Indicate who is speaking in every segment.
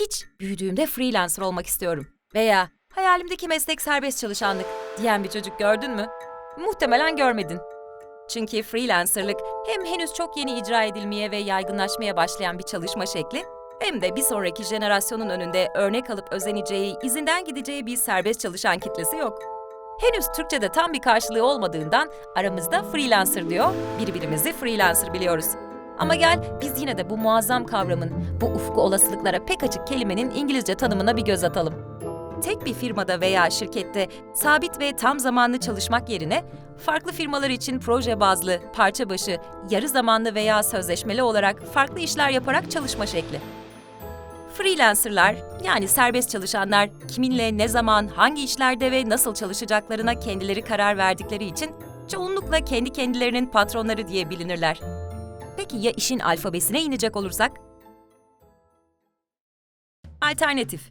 Speaker 1: Hiç büyüdüğümde freelancer olmak istiyorum. Veya hayalimdeki meslek serbest çalışanlık diyen bir çocuk gördün mü? Muhtemelen görmedin. Çünkü freelancerlık hem henüz çok yeni icra edilmeye ve yaygınlaşmaya başlayan bir çalışma şekli, hem de bir sonraki jenerasyonun önünde örnek alıp özeneceği, izinden gideceği bir serbest çalışan kitlesi yok. Henüz Türkçe'de tam bir karşılığı olmadığından aramızda freelancer diyor, birbirimizi freelancer biliyoruz. Ama gel biz yine de bu muazzam kavramın, bu ufku olasılıklara pek açık kelimenin İngilizce tanımına bir göz atalım. Tek bir firmada veya şirkette sabit ve tam zamanlı çalışmak yerine farklı firmalar için proje bazlı, parça başı, yarı zamanlı veya sözleşmeli olarak farklı işler yaparak çalışma şekli. Freelancerlar yani serbest çalışanlar kiminle ne zaman, hangi işlerde ve nasıl çalışacaklarına kendileri karar verdikleri için çoğunlukla kendi kendilerinin patronları diye bilinirler. Peki ya işin alfabesine inecek olursak? Alternatif.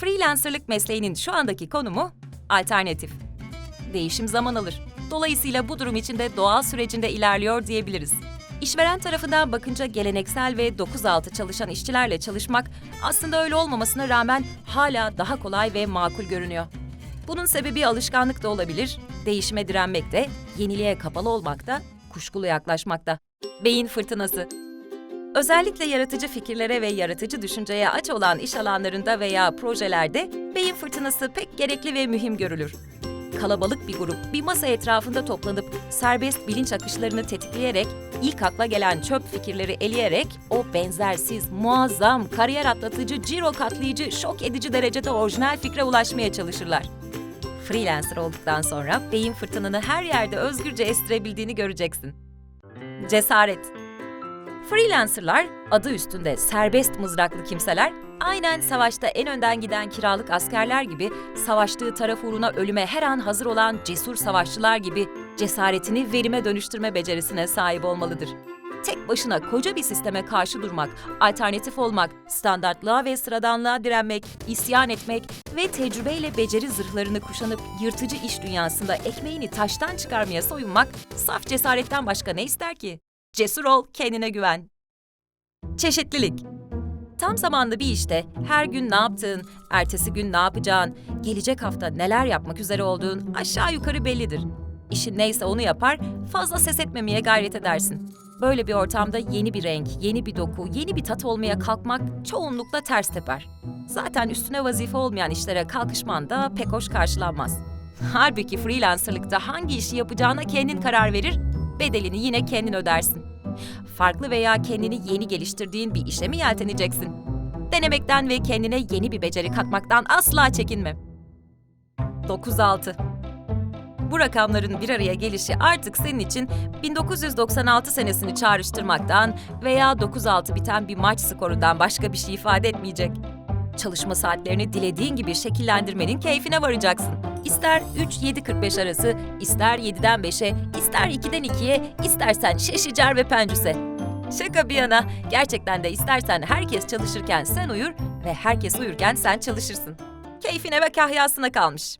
Speaker 1: Freelancerlık mesleğinin şu andaki konumu alternatif. Değişim zaman alır. Dolayısıyla bu durum içinde doğal sürecinde ilerliyor diyebiliriz. İşveren tarafından bakınca geleneksel ve 9-6 çalışan işçilerle çalışmak aslında öyle olmamasına rağmen hala daha kolay ve makul görünüyor. Bunun sebebi alışkanlık da olabilir, değişime direnmek de, yeniliğe kapalı olmak da, kuşkulu yaklaşmak da. Beyin fırtınası. Özellikle yaratıcı fikirlere ve yaratıcı düşünceye aç olan iş alanlarında veya projelerde beyin fırtınası pek gerekli ve mühim görülür. Kalabalık bir grup bir masa etrafında toplanıp serbest bilinç akışlarını tetikleyerek ilk akla gelen çöp fikirleri eleyerek o benzersiz, muazzam, kariyer atlatıcı, ciro katlayıcı, şok edici derecede orijinal fikre ulaşmaya çalışırlar. Freelancer olduktan sonra beyin fırtınanı her yerde özgürce estirebildiğini göreceksin. Cesaret. Freelancerlar, adı üstünde serbest mızraklı kimseler, aynen savaşta en önden giden kiralık askerler gibi, savaştığı taraf uğruna ölüme her an hazır olan cesur savaşçılar gibi cesaretini verime dönüştürme becerisine sahip olmalıdır. Tek başına koca bir sisteme karşı durmak, alternatif olmak, standartlığa ve sıradanlığa direnmek, isyan etmek ve tecrübeyle beceri zırhlarını kuşanıp yırtıcı iş dünyasında ekmeğini taştan çıkarmaya soyunmak, saf cesaretten başka ne ister ki? Cesur ol, kendine güven. Çeşitlilik. Tam zamanlı bir işte her gün ne yaptığın, ertesi gün ne yapacağın, gelecek hafta neler yapmak üzere olduğun aşağı yukarı bellidir. İşin neyse onu yapar, fazla ses etmemeye gayret edersin. Böyle bir ortamda yeni bir renk, yeni bir doku, yeni bir tat olmaya kalkmak çoğunlukla ters teper. Zaten üstüne vazife olmayan işlere kalkışman da pek hoş karşılanmaz. Halbuki freelancerlıkta hangi işi yapacağına kendin karar verir, bedelini yine kendin ödersin. Farklı veya kendini yeni geliştirdiğin bir işe mi yelteneceksin? Denemekten ve kendine yeni bir beceri katmaktan asla çekinme. 9-6 Bu rakamların bir araya gelişi artık senin için 1996 senesini çağrıştırmaktan veya 9-6 biten bir maç skorundan başka bir şey ifade etmeyecek. Çalışma saatlerini dilediğin gibi şekillendirmenin keyfine varacaksın. İster 3-7.45 arası, ister 7'den 5'e, ister 2'den 2'ye, istersen şeşicar ve pencüse. Şaka bir yana, gerçekten de istersen herkes çalışırken sen uyur ve herkes uyurken sen çalışırsın. Keyfine ve kahyasına kalmış.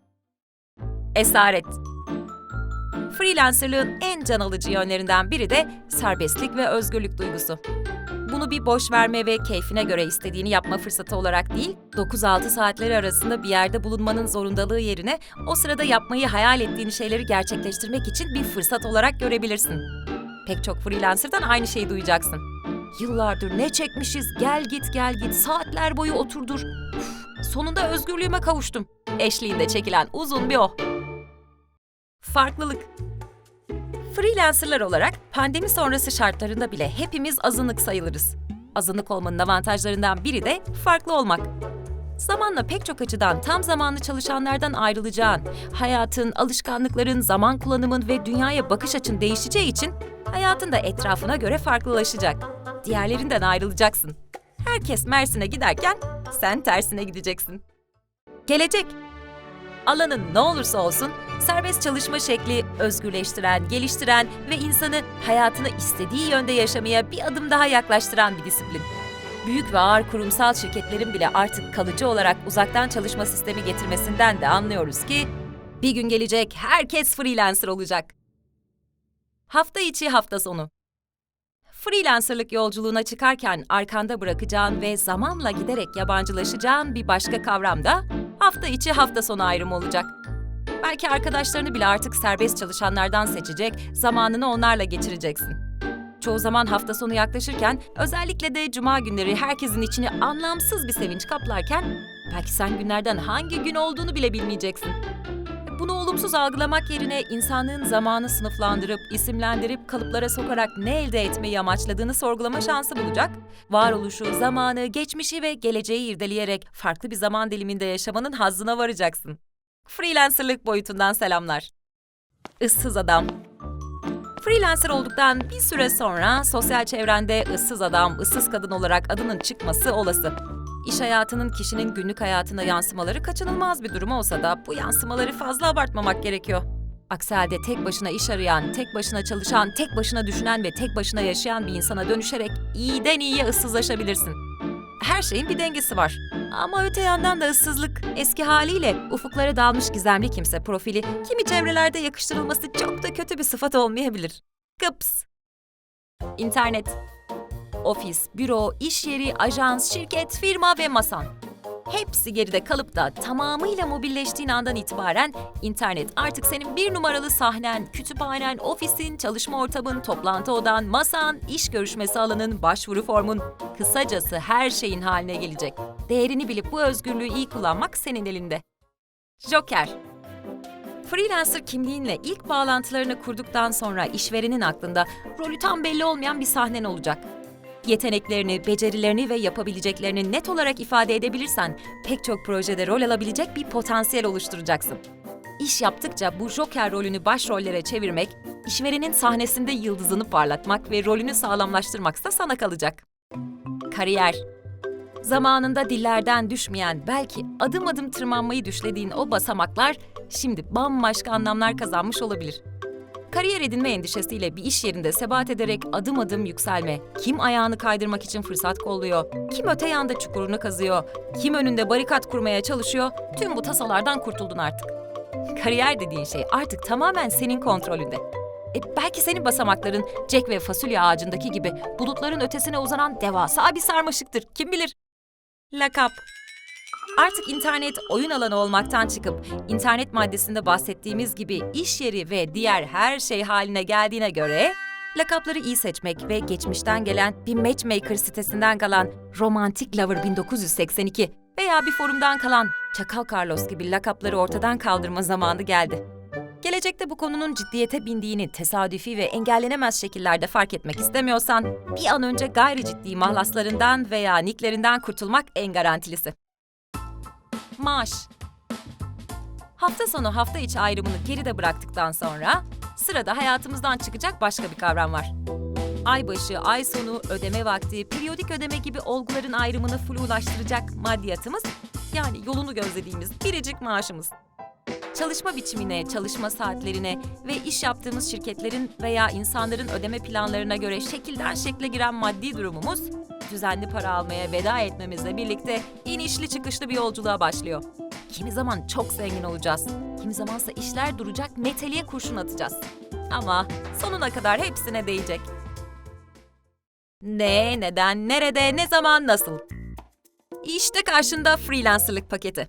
Speaker 1: Esaret Freelancerlığın en can alıcı yönlerinden biri de serbestlik ve özgürlük duygusu. Bunu bir boş verme ve keyfine göre istediğini yapma fırsatı olarak değil, 9-6 saatleri arasında bir yerde bulunmanın zorundalığı yerine o sırada yapmayı hayal ettiğin şeyleri gerçekleştirmek için bir fırsat olarak görebilirsin. Pek çok freelancer'dan aynı şeyi duyacaksın. Yıllardır ne çekmişiz, gel git gel git, saatler boyu oturdur. Uf, sonunda özgürlüğüme kavuştum. Eşliğinde çekilen uzun bir oh. Farklılık. Freelancerlar olarak pandemi sonrası şartlarında bile hepimiz azınlık sayılırız. Azınlık olmanın avantajlarından biri de farklı olmak. Zamanla pek çok açıdan tam zamanlı çalışanlardan ayrılacağın, hayatın, alışkanlıkların, zaman kullanımın ve dünyaya bakış açın değişeceği için hayatın da etrafına göre farklılaşacak. Diğerlerinden ayrılacaksın. Herkes Mersin'e giderken sen tersine gideceksin. Gelecek. Alanın ne olursa olsun serbest çalışma şekli özgürleştiren, geliştiren ve insanı hayatını istediği yönde yaşamaya bir adım daha yaklaştıran bir disiplin. Büyük ve ağır kurumsal şirketlerin bile artık kalıcı olarak uzaktan çalışma sistemi getirmesinden de anlıyoruz ki bir gün gelecek herkes freelancer olacak. Hafta içi hafta sonu. Freelancerlık yolculuğuna çıkarken arkanda bırakacağın ve zamanla giderek yabancılaşacağın bir başka kavram da hafta içi hafta sonu ayrımı olacak. Belki arkadaşlarını bile artık serbest çalışanlardan seçecek, zamanını onlarla geçireceksin. Çoğu zaman hafta sonu yaklaşırken, özellikle de cuma günleri herkesin içini anlamsız bir sevinç kaplarken, belki sen günlerden hangi gün olduğunu bile bilmeyeceksin. Bunu olumsuz algılamak yerine insanlığın zamanı sınıflandırıp, isimlendirip, kalıplara sokarak ne elde etmeyi amaçladığını sorgulama şansı bulacak, varoluşu, zamanı, geçmişi ve geleceği irdeleyerek farklı bir zaman diliminde yaşamanın hazzına varacaksın. Freelancerlık boyutundan selamlar. Issız adam. Freelancer olduktan bir süre sonra sosyal çevrende ıssız adam, ıssız kadın olarak adının çıkması olası. İş hayatının kişinin günlük hayatına yansımaları kaçınılmaz bir durum olsa da bu yansımaları fazla abartmamak gerekiyor. Aksi halde tek başına iş arayan, tek başına çalışan, tek başına düşünen ve tek başına yaşayan bir insana dönüşerek iyiden iyiye ıssızlaşabilirsin. Her şeyin bir dengesi var. Ama öte yandan da ıssızlık eski haliyle ufuklara dalmış gizemli kimse profili kimi çevrelerde yakıştırılması çok da kötü bir sıfat olmayabilir. Kıps. İnternet. Ofis, büro, iş yeri, ajans, şirket, firma ve masan. Hepsi geride kalıp da tamamıyla mobilleştiğin andan itibaren internet artık senin bir numaralı sahnen, kütüphanen, ofisin, çalışma ortamın, toplantı odan, masan, iş görüşmesi alanın, başvuru formun, kısacası her şeyin haline gelecek. Değerini bilip bu özgürlüğü iyi kullanmak senin elinde. Joker Freelancer kimliğinle ilk bağlantılarını kurduktan sonra işverenin aklında rolü tam belli olmayan bir sahnen olacak. Yeteneklerini, becerilerini ve yapabileceklerini net olarak ifade edebilirsen pek çok projede rol alabilecek bir potansiyel oluşturacaksın. İş yaptıkça bu joker rolünü başrollere çevirmek, işverenin sahnesinde yıldızını parlatmak ve rolünü sağlamlaştırmaksa sana kalacak. Kariyer Zamanında dillerden düşmeyen, belki adım adım tırmanmayı düşlediğin o basamaklar şimdi bambaşka anlamlar kazanmış olabilir. Kariyer edinme endişesiyle bir iş yerinde sebat ederek adım adım yükselme, kim ayağını kaydırmak için fırsat kolluyor, kim öte yanda çukurunu kazıyor, kim önünde barikat kurmaya çalışıyor, tüm bu tasalardan kurtuldun artık. Kariyer dediğin şey artık tamamen senin kontrolünde. E, belki senin basamakların Jack ve fasulye ağacındaki gibi bulutların ötesine uzanan devasa bir sarmaşıktır, kim bilir? Lakap Artık internet oyun alanı olmaktan çıkıp internet maddesinde bahsettiğimiz gibi iş yeri ve diğer her şey haline geldiğine göre lakapları iyi seçmek ve geçmişten gelen bir matchmaker sitesinden kalan Romantic Lover 1982 veya bir forumdan kalan Çakal Carlos gibi lakapları ortadan kaldırma zamanı geldi. Gelecekte bu konunun ciddiyete bindiğini tesadüfi ve engellenemez şekillerde fark etmek istemiyorsan bir an önce gayri ciddi mahlaslarından veya nicklerinden kurtulmak en garantilisi. Maaş. Hafta sonu hafta içi ayrımını geride bıraktıktan sonra sırada hayatımızdan çıkacak başka bir kavram var. Aybaşı, ay sonu, ödeme vakti, periyodik ödeme gibi olguların ayrımını flulaştıracak maddiyatımız yani yolunu gözlediğimiz biricik maaşımız. Çalışma biçimine, çalışma saatlerine ve iş yaptığımız şirketlerin veya insanların ödeme planlarına göre şekilden şekle giren maddi durumumuz düzenli para almaya veda etmemizle birlikte inişli çıkışlı bir yolculuğa başlıyor. Kimi zaman çok zengin olacağız, kimi zamansa işler duracak, meteliğe kurşun atacağız. Ama sonuna kadar hepsine değecek. Ne, neden, nerede, ne zaman, nasıl? İşte karşında freelancerlık paketi.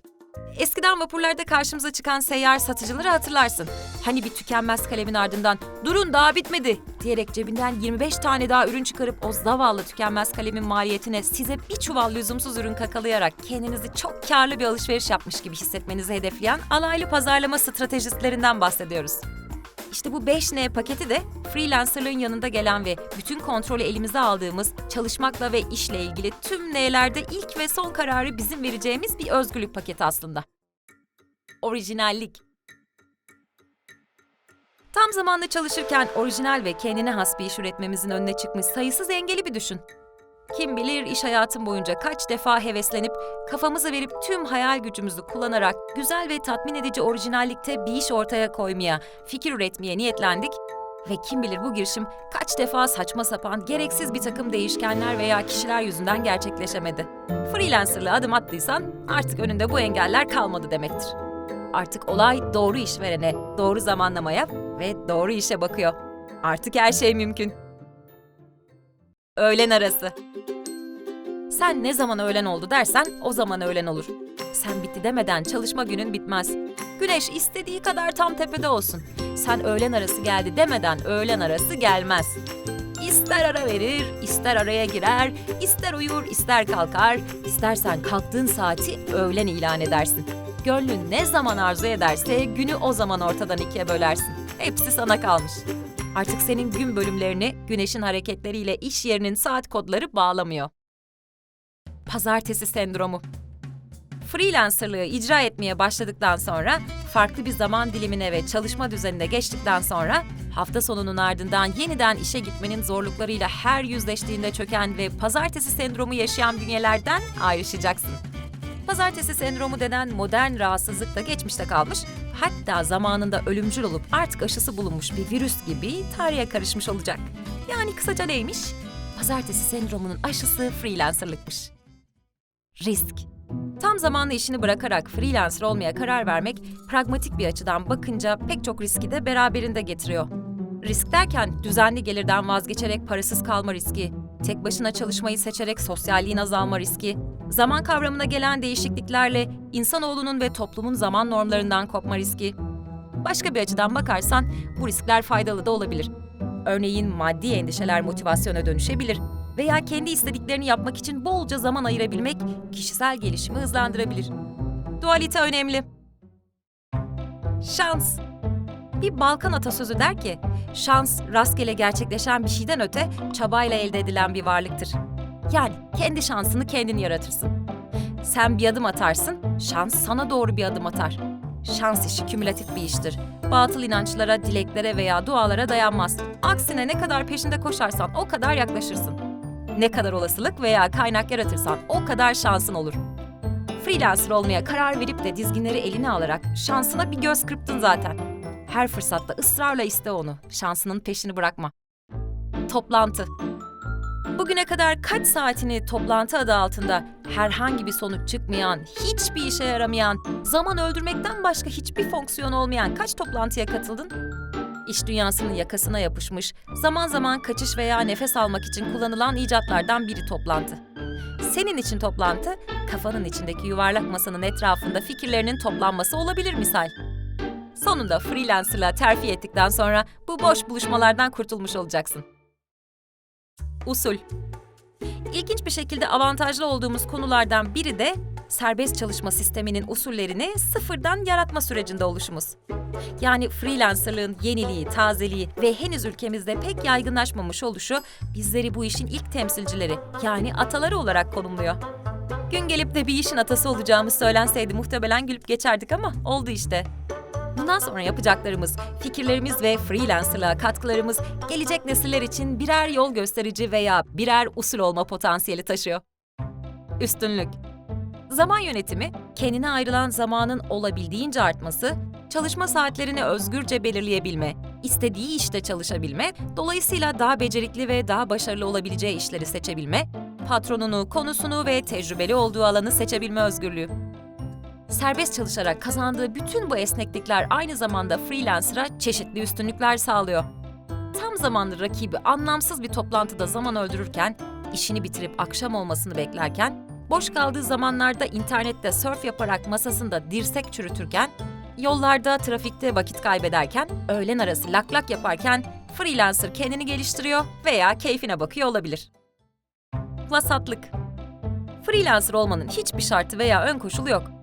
Speaker 1: Eskiden vapurlarda karşımıza çıkan seyyar satıcıları hatırlarsın. Hani bir tükenmez kalemin ardından durun daha bitmedi diyerek cebinden 25 tane daha ürün çıkarıp o zavallı tükenmez kalemin maliyetine size bir çuval lüzumsuz ürün kakalayarak kendinizi çok karlı bir alışveriş yapmış gibi hissetmenizi hedefleyen alaylı pazarlama stratejistlerinden bahsediyoruz. İşte bu 5N paketi de freelancerlığın yanında gelen ve bütün kontrolü elimize aldığımız çalışmakla ve işle ilgili tüm N'lerde ilk ve son kararı bizim vereceğimiz bir özgürlük paketi aslında. Orijinallik. Tam zamanlı çalışırken orijinal ve kendine has bir iş üretmemizin önüne çıkmış sayısız engeli bir düşün. Kim bilir iş hayatım boyunca kaç defa heveslenip, kafamızı verip tüm hayal gücümüzü kullanarak güzel ve tatmin edici orijinallikte bir iş ortaya koymaya, fikir üretmeye niyetlendik ve kim bilir bu girişim kaç defa saçma sapan, gereksiz bir takım değişkenler veya kişiler yüzünden gerçekleşemedi. Freelancerlığa adım attıysan artık önünde bu engeller kalmadı demektir. Artık olay doğru işverene, doğru zamanlamaya ve doğru işe bakıyor. Artık her şey mümkün. Öğlen arası. Sen ne zaman öğlen oldu dersen o zaman öğlen olur. Sen bitti demeden çalışma günün bitmez. Güneş istediği kadar tam tepede olsun. Sen öğlen arası geldi demeden öğlen arası gelmez. İster ara verir, ister araya girer, ister uyur, ister kalkar, istersen kalktığın saati öğlen ilan edersin. Gönlün ne zaman arzu ederse günü o zaman ortadan ikiye bölersin. Hepsi sana kalmış. Artık senin gün bölümlerini güneşin hareketleriyle iş yerinin saat kodları bağlamıyor. Pazartesi sendromu. Freelancerlığı icra etmeye başladıktan sonra, farklı bir zaman dilimine ve çalışma düzenine geçtikten sonra, hafta sonunun ardından yeniden işe gitmenin zorluklarıyla her yüzleştiğinde çöken ve pazartesi sendromu yaşayan bünyelerden ayrışacaksın. Pazartesi sendromu denen modern rahatsızlık da geçmişte kalmış, hatta zamanında ölümcül olup artık aşısı bulunmuş bir virüs gibi tarihe karışmış olacak. Yani kısaca neymiş? Pazartesi sendromunun aşısı freelancerlıkmış. Risk. Tam zamanlı işini bırakarak freelancer olmaya karar vermek, pragmatik bir açıdan bakınca pek çok riski de beraberinde getiriyor. Risk derken düzenli gelirden vazgeçerek parasız kalma riski, tek başına çalışmayı seçerek sosyalliğin azalma riski, zaman kavramına gelen değişikliklerle insanoğlunun ve toplumun zaman normlarından kopma riski. Başka bir açıdan bakarsan bu riskler faydalı da olabilir. Örneğin maddi endişeler motivasyona dönüşebilir veya kendi istediklerini yapmak için bolca zaman ayırabilmek kişisel gelişimi hızlandırabilir. Dualite önemli. Şans. Bir Balkan atasözü der ki, şans rastgele gerçekleşen bir şeyden öte çabayla elde edilen bir varlıktır. Yani kendi şansını kendin yaratırsın. Sen bir adım atarsın, şans sana doğru bir adım atar. Şans işi kümülatif bir iştir. Batıl inançlara, dileklere veya dualara dayanmaz. Aksine ne kadar peşinde koşarsan o kadar yaklaşırsın. Ne kadar olasılık veya kaynak yaratırsan o kadar şansın olur. Freelancer olmaya karar verip de dizginleri eline alarak şansına bir göz kırptın zaten. Her fırsatta ısrarla iste onu. Şansının peşini bırakma. Toplantı. Bugüne kadar kaç saatini toplantı adı altında herhangi bir sonuç çıkmayan, hiçbir işe yaramayan, zaman öldürmekten başka hiçbir fonksiyon olmayan kaç toplantıya katıldın? İş dünyasının yakasına yapışmış, zaman zaman kaçış veya nefes almak için kullanılan icatlardan biri toplantı. Senin için toplantı, kafanın içindeki yuvarlak masanın etrafında fikirlerinin toplanması olabilir misal. Sonunda freelancerlığa terfi ettikten sonra bu boş buluşmalardan kurtulmuş olacaksın. Usul İlginç bir şekilde avantajlı olduğumuz konulardan biri de serbest çalışma sisteminin usullerini sıfırdan yaratma sürecinde oluşumuz. Yani freelancerlığın yeniliği, tazeliği ve henüz ülkemizde pek yaygınlaşmamış oluşu bizleri bu işin ilk temsilcileri yani ataları olarak konumluyor. Gün gelip de bir işin atası olacağımız söylenseydi muhtemelen gülüp geçerdik ama oldu işte. Bundan sonra yapacaklarımız, fikirlerimiz ve freelancerlığa katkılarımız gelecek nesiller için birer yol gösterici veya birer usul olma potansiyeli taşıyor. Üstünlük. Zaman yönetimi, kendine ayrılan zamanın olabildiğince artması, çalışma saatlerini özgürce belirleyebilme, istediği işte çalışabilme, dolayısıyla daha becerikli ve daha başarılı olabileceği işleri seçebilme, patronunu, konusunu ve tecrübeli olduğu alanı seçebilme özgürlüğü. Serbest çalışarak kazandığı bütün bu esneklikler aynı zamanda freelancer'a çeşitli üstünlükler sağlıyor. Tam zamanlı rakibi anlamsız bir toplantıda zaman öldürürken, işini bitirip akşam olmasını beklerken, boş kaldığı zamanlarda internette surf yaparak masasında dirsek çürütürken, yollarda trafikte vakit kaybederken, öğlen arası lak lak yaparken freelancer kendini geliştiriyor veya keyfine bakıyor olabilir. Vasatlık Freelancer olmanın hiçbir şartı veya ön koşulu yok.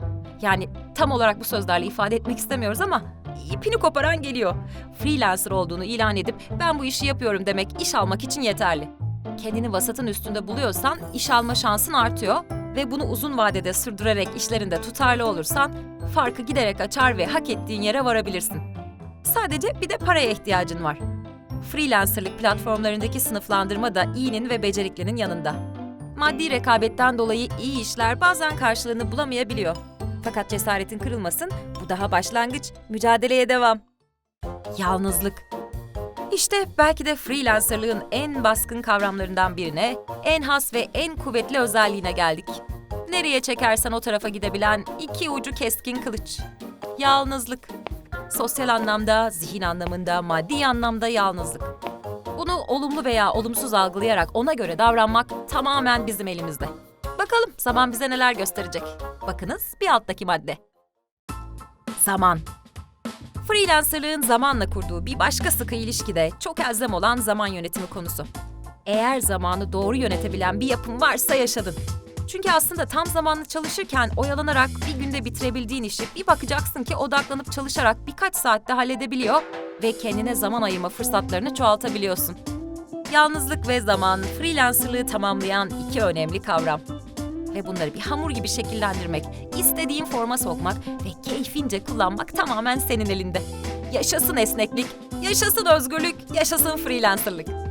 Speaker 1: Yani tam olarak bu sözlerle ifade etmek istemiyoruz ama ipini koparan geliyor. Freelancer olduğunu ilan edip ben bu işi yapıyorum demek iş almak için yeterli. Kendini vasatın üstünde buluyorsan iş alma şansın artıyor ve bunu uzun vadede sürdürerek işlerinde tutarlı olursan farkı giderek açar ve hak ettiğin yere varabilirsin. Sadece bir de paraya ihtiyacın var. Freelancerlık platformlarındaki sınıflandırma da iyinin ve beceriklinin yanında. Maddi rekabetten dolayı iyi işler bazen karşılığını bulamayabiliyor. Fakat cesaretin kırılmasın, bu daha başlangıç, mücadeleye devam. Yalnızlık. İşte belki de freelancerlığın en baskın kavramlarından birine, en has ve en kuvvetli özelliğine geldik. Nereye çekersen o tarafa gidebilen iki ucu keskin kılıç. Yalnızlık. Sosyal anlamda, zihin anlamında, maddi anlamda yalnızlık. Bunu olumlu veya olumsuz algılayarak ona göre davranmak tamamen bizim elimizde. Bakalım zaman bize neler gösterecek. Bakınız bir alttaki madde. Zaman. Freelancerlığın zamanla kurduğu bir başka sıkı ilişkide çok elzem olan zaman yönetimi konusu. Eğer zamanı doğru yönetebilen bir yapım varsa yaşadın. Çünkü aslında tam zamanlı çalışırken oyalanarak bir günde bitirebildiğin işi bir bakacaksın ki odaklanıp çalışarak birkaç saatte halledebiliyor ve kendine zaman ayırma fırsatlarını çoğaltabiliyorsun. Yalnızlık ve zaman, freelancerlığı tamamlayan iki önemli kavram. Ve bunları bir hamur gibi şekillendirmek, istediğin forma sokmak ve keyfince kullanmak tamamen senin elinde. Yaşasın esneklik, yaşasın özgürlük, yaşasın freelancerlık.